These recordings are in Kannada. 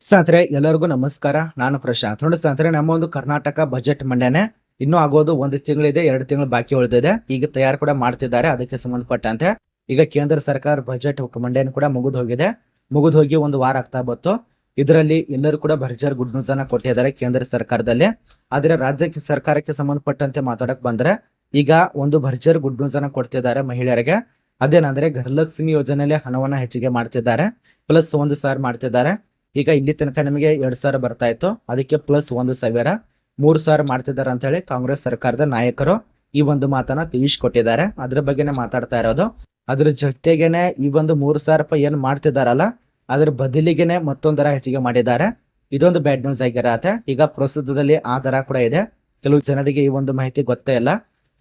ಸ್ನೇಹಿತರೆ, ಎಲ್ಲರಿಗೂ ನಮಸ್ಕಾರ. ನಾನು ಪ್ರಶಾಂತ್. ನೋಡಿ ಸ್ನೇಹಿತರೆ, ನಮ್ಮ ಒಂದು ಕರ್ನಾಟಕ ಬಜೆಟ್ ಮಂಡನೆ ಇನ್ನೂ ಆಗೋದು ಒಂದು ತಿಂಗಳಿದೆ, ಎರಡು ತಿಂಗಳು ಬಾಕಿ ಉಳಿದಿದೆ. ಈಗ ತಯಾರು ಕೂಡ ಮಾಡ್ತಿದ್ದಾರೆ, ಅದಕ್ಕೆ ಸಂಬಂಧಪಟ್ಟಂತೆ. ಈಗ ಕೇಂದ್ರ ಸರ್ಕಾರ ಬಜೆಟ್ ಮಂಡನೆ ಕೂಡ ಮುಗಿದು ಹೋಗಿದೆ. ಮುಗಿದು ಹೋಗಿ ಒಂದು ವಾರ ಆಗ್ತಾ ಬಂತು. ಇದರಲ್ಲಿ ಎಲ್ಲರೂ ಕೂಡ ಭರ್ಜರ್ ಗುಡ್ ನ್ಯೂಸ್ ಅನ್ನ ಕೊಟ್ಟಿದ್ದಾರೆ ಕೇಂದ್ರ ಸರ್ಕಾರದಲ್ಲಿ. ಆದರೆ ರಾಜ್ಯ ಸರ್ಕಾರಕ್ಕೆ ಸಂಬಂಧಪಟ್ಟಂತೆ ಮಾತಾಡಕ್ ಬಂದ್ರೆ, ಈಗ ಒಂದು ಭರ್ಜರ್ ಗುಡ್ ನ್ಯೂಸ್ ಅನ್ನ ಕೊಡ್ತಿದ್ದಾರೆ ಮಹಿಳೆಯರಿಗೆ. ಅದೇನಂದ್ರೆ ಗೃಹಲಕ್ಷ್ಮಿ ಯೋಜನೆಯಲ್ಲಿ ಹಣವನ್ನ ಹೆಚ್ಚಿಗೆ ಮಾಡ್ತಿದ್ದಾರೆ. ಪ್ಲಸ್ ಒಂದು ಸಾವಿರ ಮಾಡ್ತಿದ್ದಾರೆ. ಈಗ ಇಲ್ಲಿ ತನಕ ನಿಮಗೆ ಎರಡ್ ಸಾವಿರ ಬರ್ತಾ ಇತ್ತು. ಅದಕ್ಕೆ ಪ್ಲಸ್ ಒಂದು ಸಾವಿರ. ಮೂರು ಸಾವಿರ ಮಾಡ್ತಿದ್ದಾರೆ ಅಂತ ಹೇಳಿ ಕಾಂಗ್ರೆಸ್ ಸರ್ಕಾರದ ನಾಯಕರು ಈ ಒಂದು ಮಾತನ್ನ ತಿಳಿಸ್ಕೊಟ್ಟಿದ್ದಾರೆ. ಅದ್ರ ಬಗ್ಗೆನೇ ಮಾತಾಡ್ತಾ ಇರೋದು. ಅದ್ರ ಜೊತೆಗೇನೆ ಈ ಒಂದು ಮೂರು ಸಾವಿರ ರೂಪಾಯಿ ಏನ್ ಮಾಡ್ತಿದಾರಲ್ಲ, ಅದ್ರ ಬದಲಿಗೆನೆ ಮತ್ತೊಂದರ ದರ ಹೆಚ್ಚಿಗೆ ಮಾಡಿದ್ದಾರೆ. ಇದೊಂದು ಬ್ಯಾಡ್ ನ್ಯೂಸ್ ಆಗಿರತ್ತೆ. ಈಗ ಪ್ರಸ್ತುತದಲ್ಲಿ ಆ ದರ ಕೂಡ ಇದೆ. ಕೆಲವು ಜನರಿಗೆ ಈ ಒಂದು ಮಾಹಿತಿ ಗೊತ್ತೇ ಇಲ್ಲ.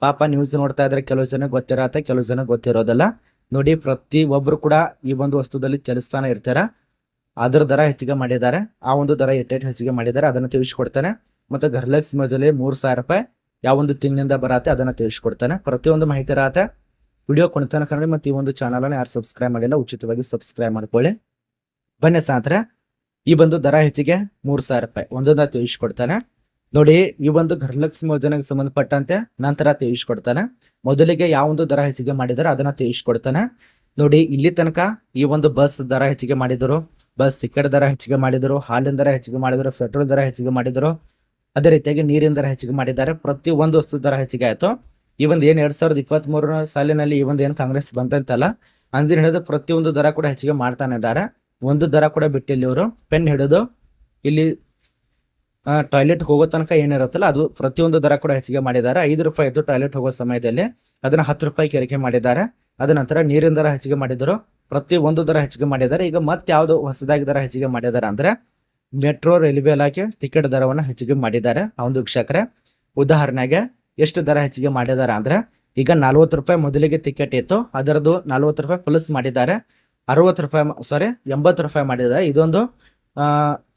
ಪಾಪ ನ್ಯೂಸ್ ನೋಡ್ತಾ ಇದ್ರೆ ಕೆಲವು ಜನ ಗೊತ್ತಿರತ್ತೆ, ಕೆಲವು ಜನ ಗೊತ್ತಿರೋದಲ್ಲ. ನೋಡಿ ಪ್ರತಿ ಒಬ್ರು ಕೂಡ ಈ ಒಂದು ವಸ್ತುದಲ್ಲಿ ಚಲಿಸ್ತಾನೆ ಇರ್ತಾರ. ಅದ್ರ ದರ ಹೆಚ್ಚಿಗೆ ಮಾಡಿದ್ದಾರೆ. ಆ ಒಂದು ದರ ಎಟ್ಟೆಟ್ ಹೆಚ್ಚಿಗೆ ಮಾಡಿದ್ದಾರೆ, ಅದನ್ನು ತಿಳಿಸಿಕೊಡ್ತಾನೆ. ಮತ್ತು ಗರ್ಲಕ್ಸ್ ಮಜಲಿ ಮೂರು ಸಾವಿರ ರೂಪಾಯಿ ಯಾವ ಒಂದು ತಿಂಗಳಿಂದ ಬರತ್ತೆ, ಅದನ್ನು ತಿಳಿಸ್ಕೊಡ್ತಾನೆ. ಪ್ರತಿಯೊಂದು ಮಾಹಿತಿ ಇರತ್ತೆ. ವಿಡಿಯೋ ಕೊಡ್ತಾನೆ ಕನ್ನಡ ಮತ್ತು ಈ ಒಂದು ಚಾನಲನ್ನು ಯಾರು ಸಬ್ಸ್ಕ್ರೈಬ್ ಮಾಡಿಲ್ಲ, ಉಚಿತವಾಗಿ ಸಬ್ಸ್ಕ್ರೈಬ್ ಮಾಡ್ಕೊಳ್ಳಿ. ಬನ್ನಿ ಸಾಂತ್ರ ಈ ಒಂದು ದರ ಹೆಚ್ಚಿಗೆ ಮೂರು ಸಾವಿರ ರೂಪಾಯಿ. ಒಂದೊಂದ ತಿಳಿಸ್ಕೊಡ್ತಾನೆ. ನೋಡಿ, ಈ ಒಂದು ಗೃಹಲಕ್ಷ್ಮಿ ಯೋಜನೆಗೆ ಸಂಬಂಧಪಟ್ಟಂತೆ ನಂತರ ತಿಳಿಸ್ಕೊಡ್ತಾನೆ. ಮೊದಲಿಗೆ ಯಾವ ಒಂದು ದರ ಹೆಚ್ಚಿಗೆ ಮಾಡಿದಾರೆ ಅದನ್ನ ತಿಳಿಸ್ಕೊಡ್ತಾನೆ. ನೋಡಿ, ಇಲ್ಲಿ ತನಕ ಈ ಒಂದು ಬಸ್ ದರ ಹೆಚ್ಚಿಗೆ ಮಾಡಿದರು. ಬಸ್ ಟಿಕೆಟ್ ದರ ಹೆಚ್ಚಿಗೆ ಮಾಡಿದರು, ಹಾಲಿನ ದರ ಹೆಚ್ಚಿಗೆ ಮಾಡಿದರು, ಪೆಟ್ರೋಲ್ ದರ ಹೆಚ್ಚಿಗೆ ಮಾಡಿದರು. ಅದೇ ರೀತಿಯಾಗಿ ನೀರಿನ ದರ ಹೆಚ್ಚಿಗೆ ಮಾಡಿದ್ದಾರೆ. ಪ್ರತಿ ಒಂದು ವಸ್ತು ದರ ಹೆಚ್ಚಿಗೆ ಆಯಿತು. ಈ ಒಂದು ಏನು ಎರಡ್ ಸಾವಿರದ ಇಪ್ಪತ್ತ್ ಮೂರರ ಸಾಲಿನಲ್ಲಿ ಈ ಒಂದು ಏನು ಕಾಂಗ್ರೆಸ್ ಬಂತಂತಲ್ಲ ಅಂದ್ರೆ ಹಿಡಿದು ಪ್ರತಿಯೊಂದು ದರ ಕೂಡ ಹೆಚ್ಚಿಗೆ ಮಾಡ್ತಾನೆ ಇದ್ದಾರೆ. ಒಂದು ದರ ಕೂಡ ಬಿಟ್ಟಿಲ್ಲ ಇವರು. ಪೆನ್ ಹಿಡಿದು ಇಲ್ಲಿ ಟಾಯ್ಲೆಟ್ ಹೋಗೋ ತನಕ ಏನಿರುತ್ತಲ್ಲ, ಅದು ಪ್ರತಿಯೊಂದು ದರ ಕೂಡ ಹೆಚ್ಚಿಗೆ ಮಾಡಿದ್ದಾರೆ. ಐದು ರೂಪಾಯಿ ಇದ್ದು ಟಾಯ್ಲೆಟ್ ಹೋಗೋ ಸಮಯದಲ್ಲಿ ಅದನ್ನ ಹತ್ತು ರೂಪಾಯಿ ಏರಿಕೆ ಮಾಡಿದ್ದಾರೆ. ಅದ ನಂತರ ನೀರಿನ ದರ ಹೆಚ್ಚಿಗೆ ಮಾಡಿದರು. ಪ್ರತಿ ಒಂದು ದರ ಹೆಚ್ಚಿಗೆ ಮಾಡಿದ್ದಾರೆ. ಈಗ ಮತ್ತೆ ಯಾವುದು ಹೊಸದಾಗಿ ದರ ಹೆಚ್ಚಿಗೆ ಮಾಡಿದ್ದಾರೆ ಅಂದ್ರೆ ಮೆಟ್ರೋ ರೈಲ್ವೆ ಇಲಾಖೆ ಟಿಕೆಟ್ ದರವನ್ನು ಹೆಚ್ಚಿಗೆ ಮಾಡಿದ್ದಾರೆ. ಆ ಒಂದು ವೀಕ್ಷಕರೇ. ಉದಾಹರಣೆಗೆ ಎಷ್ಟು ದರ ಹೆಚ್ಚಿಗೆ ಮಾಡಿದ್ದಾರೆ ಅಂದ್ರೆ ಈಗ ನಲ್ವತ್ತು ರೂಪಾಯಿ ಮೊದಲಿಗೆ ಟಿಕೆಟ್ ಇತ್ತು. ಅದರದ್ದು ನಲ್ವತ್ತು ರೂಪಾಯಿ ಪ್ಲಸ್ ಮಾಡಿದ್ದಾರೆ. ಅರವತ್ತು ರೂಪಾಯಿ ಸಾರಿ ಎಂಬತ್ತು ರೂಪಾಯಿ ಮಾಡಿದ್ದಾರೆ. ಇದೊಂದು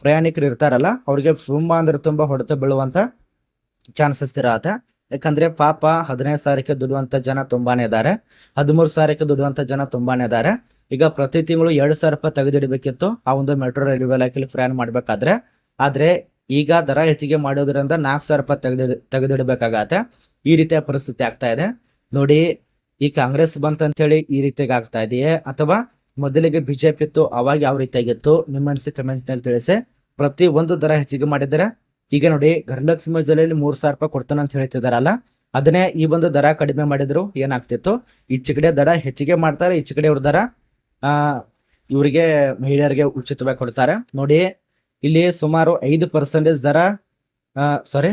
ಪ್ರಯಾಣಿಕರು ಇರ್ತಾರಲ್ಲ, ಅವ್ರಿಗೆ ತುಂಬಾ ಅಂದ್ರೆ ತುಂಬಾ ಹೊಡೆತ ಬೀಳುವಂತ ಚಾನ್ಸಸ್ ಇರತ್ತೆ ಯಾಕಂದ್ರೆ ಪಾಪ ಹದಿನೈದು ಸಾವಿರಕ್ಕೆ ದುಡುವಂತ ಜನ ತುಂಬಾನೇ ಇದ್ದಾರೆ. ಹದಿಮೂರು ಸಾವಿರಕ್ಕೆ ದುಡುವಂತ ಜನ ತುಂಬಾನೇ ಇದ್ದಾರೆ. ಈಗ ಪ್ರತಿ ತಿಂಗಳು ಎರಡು ಸಾವಿರ ರೂಪಾಯಿ ತೆಗೆದಿಡಬೇಕಿತ್ತು, ಆ ಒಂದು ಮೆಟ್ರೋ ರೈಲ್ವೆ ಇಲಾಖೆಯಲ್ಲಿ ಪ್ರಯಾಣ ಮಾಡಬೇಕಾದ್ರೆ. ಆದರೆ ಈಗ ದರ ಹೆಚ್ಚಿಗೆ ಮಾಡೋದ್ರಿಂದ ನಾಲ್ಕು ಸಾವಿರ ರೂಪಾಯಿ ತೆಗೆದು ತೆಗೆದಿಡಬೇಕಾಗತ್ತೆ. ಈ ರೀತಿಯ ಪರಿಸ್ಥಿತಿ ಆಗ್ತಾ ಇದೆ. ನೋಡಿ, ಈ ಕಾಂಗ್ರೆಸ್ ಬಂತಂತೇಳಿ ಈ ರೀತಿಯಾಗಿ ಆಗ್ತಾ ಇದೆಯೇ? ಅಥವಾ ಮೊದಲಿಗೆ ಬಿಜೆಪಿ ಇತ್ತು, ಅವಾಗ ಯಾವ ರೀತಿಯಾಗಿತ್ತು? ನಿಮ್ಮ ಅನಿಸಿಕೆ ಕಮೆಂಟ್ನಲ್ಲಿ ತಿಳಿಸಿ. ಪ್ರತಿ ಒಂದು ದರ ಹೆಚ್ಚಿಗೆ ಮಾಡಿದರೆ ಈಗ ನೋಡಿ ಗರ್ಲಕ್ಷ್ಮಿ ಜಿಲ್ಲೆಯಲ್ಲಿ ಮೂರು ಸಾವಿರ ರೂಪಾಯಿ ಕೊಡ್ತಾನೆ ಅಂತ ಹೇಳ್ತಿದಾರಲ್ಲ ಅದನ್ನೇ ಈ ಒಂದು ದರ ಕಡಿಮೆ ಮಾಡಿದ್ರು ಏನಾಗ್ತಿತ್ತು? ಈಚೆ ಕಡೆ ದರ ಹೆಚ್ಚಿಗೆ ಮಾಡ್ತಾರೆ ಈಚೆ ಕಡೆ ಅವ್ರ ದರ ಆ, ಇವರಿಗೆ ಮಹಿಳೆಯರಿಗೆ ಉಚಿತವಾಗಿ ಕೊಡ್ತಾರೆ. ನೋಡಿ, ಇಲ್ಲಿ ಸುಮಾರು ಐದು ಪರ್ಸೆಂಟೇಜ್ ದರ ಸಾರಿ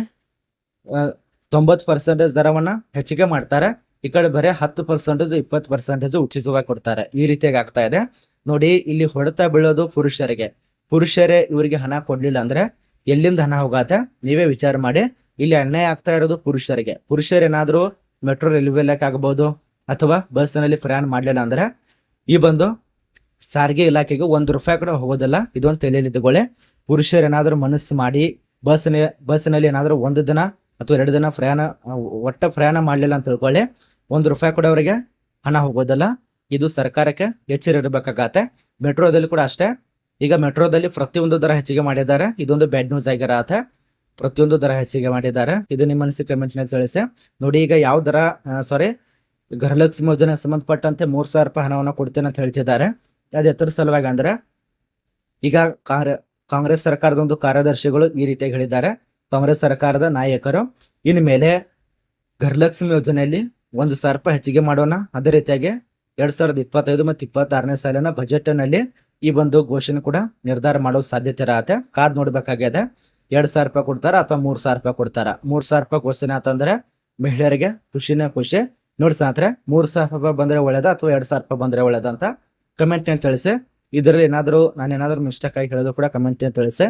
ತೊಂಬತ್ತು ಪರ್ಸೆಂಟೇಜ್ ದರವನ್ನ ಹೆಚ್ಚಿಗೆ ಮಾಡ್ತಾರೆ. ಈ ಕಡೆ ಬರೀ ಹತ್ತು ಪರ್ಸೆಂಟೇಜ್ ಇಪ್ಪತ್ತು ಪರ್ಸೆಂಟೇಜ್ ಉಚಿತವಾಗಿ ಕೊಡ್ತಾರೆ. ಈ ರೀತಿಯಾಗಿ ಆಗ್ತಾ ಇದೆ. ನೋಡಿ, ಇಲ್ಲಿ ಹೊಡೆತ ಬೀಳೋದು ಪುರುಷರಿಗೆ. ಪುರುಷರೇ ಇವರಿಗೆ ಹಣ ಕೊಡ್ಲಿಲ್ಲ ಅಂದ್ರೆ ಎಲ್ಲಿಂದ ಹಣ ಹೋಗತ್ತೆ? ನೀವೇ ವಿಚಾರ ಮಾಡಿ. ಇಲ್ಲಿ ಅನ್ಯಾಯ ಆಗ್ತಾ ಇರೋದು ಪುರುಷರಿಗೆ. ಪುರುಷರೇನಾದ್ರೂ ಮೆಟ್ರೋ ರೈಲ್ವೆ ಲೆಕ್ಕ ಆಗಬಹುದು ಅಥವಾ ಬಸ್ನಲ್ಲಿ ಪ್ರಯಾಣ ಮಾಡ್ಲಿಲ್ಲ ಅಂದ್ರೆ ಈ ಬಂದು ಸಾರಿಗೆ ಇಲಾಖೆಗೆ ಒಂದು ರೂಪಾಯಿ ಕೂಡ ಹೋಗೋದಿಲ್ಲ. ಇದೊಂದು ತಲೆಯಲ್ಲಿ ಪುರುಷರು ಏನಾದರೂ ಮನಸ್ಸು ಮಾಡಿ ಬಸ್ನ ಬಸ್ನಲ್ಲಿ ಏನಾದರೂ ಒಂದು ದಿನ ಅಥವಾ ಎರಡು ದಿನ ಪ್ರಯಾಣ ಒಟ್ಟು ಪ್ರಯಾಣ ಮಾಡಲಿಲ್ಲ ಅಂತ ತಿಳ್ಕೊಳ್ಳಿ. ಒಂದು ರೂಪಾಯಿ ಕೂಡ ಅವರಿಗೆ ಹಣ ಹೋಗೋದಲ್ಲ. ಇದು ಸರ್ಕಾರಕ್ಕೆ ಎಚ್ಚರಿರಬೇಕಾಗತ್ತೆ ಮೆಟ್ರೋದಲ್ಲಿ ಕೂಡ ಅಷ್ಟೇ. ಈಗ ಮೆಟ್ರೋದಲ್ಲಿ ಪ್ರತಿಯೊಂದು ದರ ಹೆಚ್ಚಿಗೆ ಮಾಡಿದ್ದಾರೆ. ಇದೊಂದು ಬ್ಯಾಡ್ ನ್ಯೂಸ್ ಆಗಿರತ್ತೆ ಪ್ರತಿಯೊಂದು ದರ ಹೆಚ್ಚಿಗೆ ಮಾಡಿದ್ದಾರೆ. ಇದು ನಿಮ್ಮ ಮನಸ್ಸಿಗೆ ಕಮೆಂಟ್ನಲ್ಲಿ ತಿಳಿಸಿ. ನೋಡಿ ಈಗ ಯಾವ ದರ ಸಾರಿ ಗೃಹಲಕ್ಷ್ಮಿ ಯೋಜನೆಗೆ ಸಂಬಂಧಪಟ್ಟಂತೆ ಮೂರು ಸಾವಿರ ರೂಪಾಯಿ ಹಣವನ್ನು ಕೊಡ್ತೇನೆ ಅಂತ ಹೇಳ್ತಿದ್ದಾರೆ. ಅದು ಎತ್ತರ ಸಲುವಾಗಿ ಅಂದ್ರೆ ಈಗ ಕಾಂಗ್ರೆಸ್ ಸರ್ಕಾರದ ಒಂದು ಕಾರ್ಯದರ್ಶಿಗಳು ಈ ರೀತಿಯಾಗಿ ಹೇಳಿದ್ದಾರೆ. ಕಾಂಗ್ರೆಸ್ ಸರ್ಕಾರದ ನಾಯಕರು ಇನ್ನು ಮೇಲೆ ಗೃಹಲಕ್ಷ್ಮಿ ಯೋಜನೆಯಲ್ಲಿ ಒಂದು ಸಾವಿರ ರೂಪಾಯಿ ಹೆಚ್ಚಿಗೆ ಮಾಡೋಣ. ಅದೇ ರೀತಿಯಾಗಿ ಎರಡ್ ಸಾವಿರದ ಇಪ್ಪತ್ತೈದು ಮತ್ತು ಇಪ್ಪತ್ತಾರನೇ ಸಾಲಿನ ಬಜೆಟ್ನಲ್ಲಿ ಈ ಒಂದು ಘೋಷಣೆ ಕೂಡ ನಿರ್ಧಾರ ಮಾಡೋ ಸಾಧ್ಯತೆ ಇರತ್ತೆ. ಕಾದ್ ನೋಡ್ಬೇಕಾಗಿದೆ ಎರಡ್ ಸಾವಿರ ರೂಪಾಯಿ ಕೊಡ್ತಾರ ಅಥವಾ ಮೂರ್ ಸಾವಿರ ರೂಪಾಯಿ ಕೊಡ್ತಾರ? ಮೂರ್ ಸಾವಿರ ರೂಪಾಯಿ ಘೋಷಣೆ ಆತಂದ್ರೆ ಮಹಿಳೆಯರಿಗೆ ಖುಷಿನೇ ಖುಷಿ ನೋಡಿ ಸ್ನೇಹಿತರೆ, ಮೂರು ಸಾವಿರ ರೂಪಾಯಿ ಬಂದರೆ ಒಳ್ಳೇದಾ ಅಥವಾ ಎರಡು ಸಾವಿರ ರೂಪಾಯಿ ಬಂದರೆ ಒಳ್ಳೇದಾ ಅಂತ ಕಮೆಂಟ್ನಲ್ಲಿ ತಿಳಿಸಿ. ಇದರಲ್ಲಿ ಏನಾದರೂ ನಾನು ಏನಾದರೂ ಮಿಸ್ಟೇಕ್ ಆಗಿ ಹೇಳೋದು ಕೂಡ ಕಮೆಂಟ್ನಲ್ಲಿ ತಿಳಿಸಿ.